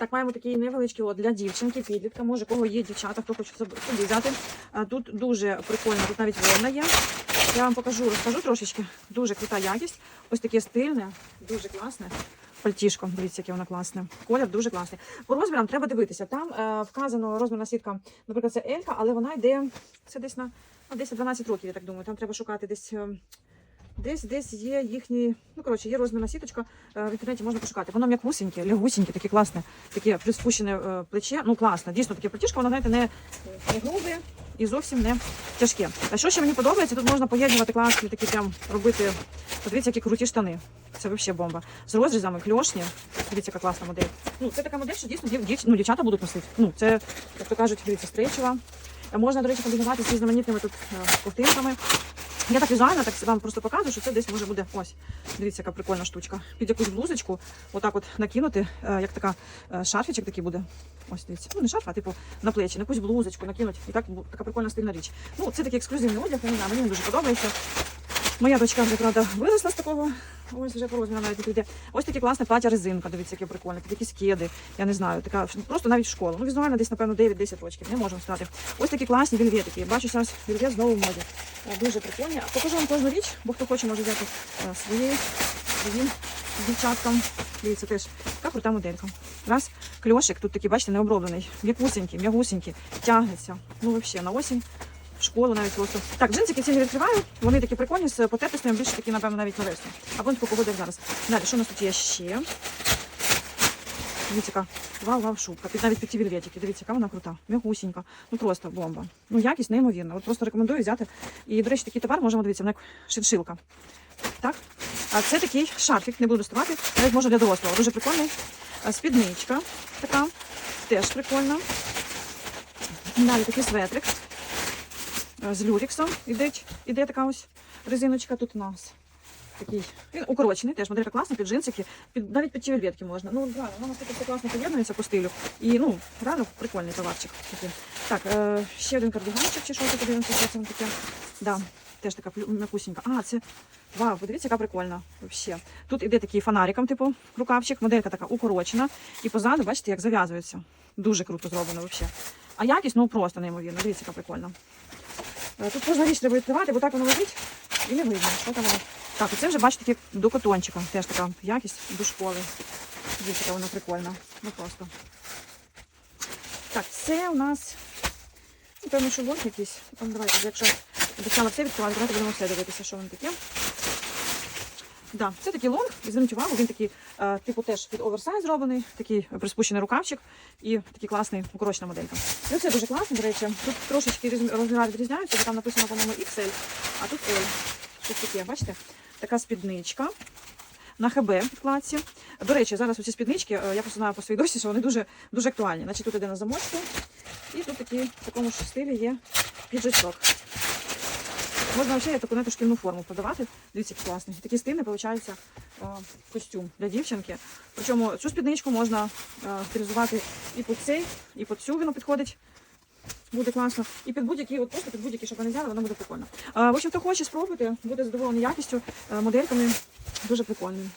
Так, маємо такий невеличкий от для дівчинки, підлітка. Може, кого є дівчата, хто хоче собі взяти. Тут дуже прикольно, тут навіть вовна є. Я вам покажу, розкажу трошечки. Дуже крута якість. Ось таке стильне, дуже класне. Пальтішко, дивіться, яке воно класне. Колір дуже класний. По розмірам треба дивитися. Там е, вказано розмірна сітка, наприклад, це Елька, але вона йде це десь на ну, десь 12 років, я так думаю. Там треба шукати десь. Десь десь є їхні, ну коротше, є розмірна сіточка, е, в інтернеті можна пошукати. Воно м'якусеньке, лягусеньке, таке класне, таке приспущене е, плече. Ну класне, дійсно таке плечішко, воно знаєте, не, не грубе і зовсім не тяжке. А що ще мені подобається, тут можна поєднувати класні такі прям робити. Подивіться, які круті штани. Це взагалі бомба. З розрізами, кльошні. Дивіться, яка класна модель. Ну, це така модель, що дійсно дів, дів, ну, дівчата будуть носити. Ну, це, як то кажуть, дивіться, стрейчева. Е, Можна, до речі, комбінувати з різноманітними тут ковтинками. Я так візуально так вам просто показую, що це десь може буде ось. Дивіться, яка прикольна штучка. Під якусь блузочку, отак от накинути, е, як така е, шарфічок такий буде. Ось дивіться. Ну не шарф, а типу на плечі, на якусь блузочку накинуть. І так така прикольна стильна річ. Ну, це такий ексклюзивний одяг, я не знаю, мені дуже подобається. Моя дочка вже правда виросла з такого. Ось вже по навіть йде. Ось таке класне плаття резинка. Дивіться, яке прикольне. Під якісь кеди. Я не знаю, така просто навіть в школу. Ну візуально десь напевно 9-10 років. Не можемо стати. Ось такі класні вільветики. Бачу зараз вільвет знову в моді. Е, Дуже прикольні. Покажу вам кожну річ, бо хто хоче може взяти е, своєї своїм дівчаткам. Дивіться, теж така крута моделька. Раз, кльошик, тут такий, бачите, не оброблений. М'якусенький, м'ягусенький, тягнеться. Ну, взагалі, на осінь. В школу навіть просто. Так, джинсики ці не відкриваю. Вони такі прикольні з потертостями, більше такі, напевно, навіть на весну. Або таку погоду як зараз. Далі, що у нас тут є ще? Дивіться, яка вау, вау, шубка. Під навіть під ті вільветики. Дивіться, яка вона крута. М'ягусінька. Ну просто бомба. Ну, якість неймовірна. От просто рекомендую взяти. І, до речі, такий товар можемо дивитися, вона як шиншилка. Так? А це такий шарфік, не буду доставати, навіть може для дорослого. Дуже прикольний. Спідничка така, теж прикольна. Далі такий светрик з люріксом. Іде, іде така ось резиночка тут у нас. Такий. Він укорочений, теж моделька класна, під джинсики, під, навіть під ті вельветки можна. Ну, реально, воно настільки все класно поєднується по стилю. І ну, реально прикольний товарчик. Такий. Так, е, ще один кардиганчик, чи що це подивимося, що це таке. Да, теж така м'якусінька. А, це вау, подивіться, яка прикольна. Вообще. Тут іде такий фонариком, типу, рукавчик, моделька така укорочена. І позаду, бачите, як зав'язується. Дуже круто зроблено взагалі. А якість, ну просто неймовірно. Дивіться, яка прикольна. Е, Тут кожна річ треба відкривати, бо так воно лежить і не видно, що воно. Так, оце вже бачите як до котончика. Теж така якість до школи. Дивіться, вона прикольна. Ну просто. Так, це у нас, напевно, що лонг якийсь. Давайте, якщо обіцяла все відкривати, давайте будемо все дивитися, що воно таке. Да, це такий лонг, зверніть увагу, він такий, е, типу, теж під оверсайз зроблений, такий приспущений рукавчик і такий класний укорочена моделька. І це дуже класно, до речі. Тут трошечки розміри відрізняються, бо там написано, по-моєму, XL, а тут L. Щось таке, бачите? Така спідничка на ХБ вкладці. До речі, зараз ці спіднички, е, я просто знаю по своїй досі, що вони дуже, дуже актуальні. Значить, тут іде на замочку, і тут такий, в такому ж стилі є піджачок. Можна взагалі таку навіть шкільну форму подавати. Дивіться, який класний. Такий стильний, виходить, е, костюм для дівчинки. Причому цю спідничку можна е, стилізувати і під цей, і під цю воно підходить. Буде класно. І під будь-які, от просто під будь-які, щоб вони взяли, воно буде прикольно. Е, В общем, хто хоче спробувати, буде задоволений якістю, е, модельками. Дуже прикольним.